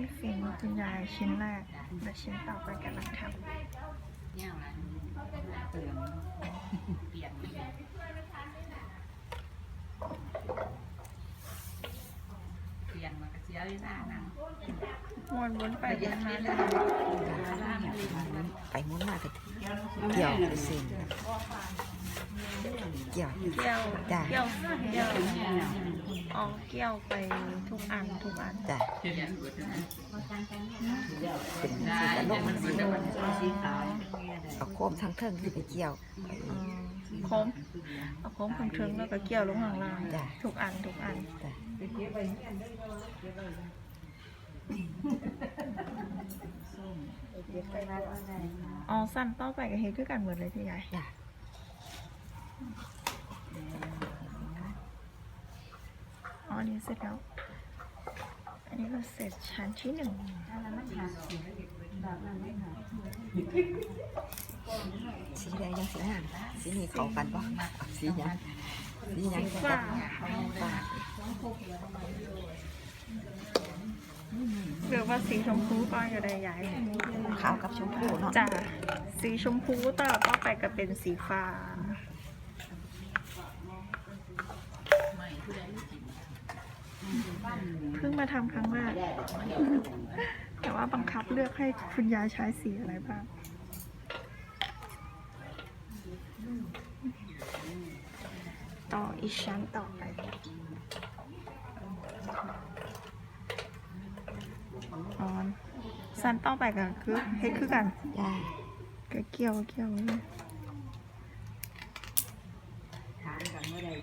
นี่ฝีมือคุณยายชิ้นแรกและชิ้นต่อไปกำลังทเนี่ยมันเปลี่ยนเปลี่ยนเปลี่ยนมากระเจียวหน้านังำวนวนไปวนมาเลยไปหมุนมาก็เกี่ยวเส้นเกี่ยวเกี่ยวจ้ะเกี่ยวเกี่ยว อ๋อเกี่ยวไปทุกอันทุกอันจ้ะเปลี่ยนหัวจะนั่นเป็นสีได้กระลเนี่ยงมันสีมันจะมันสีขาวเอาโคมทั้งเทิงที่ไปเกี่ยวอ๋อโค้งเอาโค้งคนถึงแล้วก็เกี่ยวลงข้างล่างจ้ะทุกอันทุกอันจ้ะอ๋อสั้นต่อไปกับเฮดคือกันหมดเลยที่ยายจ้ะ อ๋ออันนี้เสร็จแล้ว อันนี้ก็เสร็จชั้นที่หนึ่งสีแดงยังสีงามสีนี้เข้ากันปะสีหยังสีหยังสีจ้ะฟ้าฟ้าหรือว่าสีชมพูก็จะได้ย้ายขาวกับชมพูเนาะจ้ะสีชมพูต่อต่อไปก็เป็นสีฟ้า ไม่ผู้ใดไม่กิน เพิ่งมาทำครั้งแรก แต่ว่าบังคับเลือกให้คุณยายใช้สีอะไรบ้างต่ออีกชั้นต่อไปออนสั้นต่อไปก็คือเฮ็ดคือกันจ้ะก็เกี่ยวเกี่ยวไว้เลย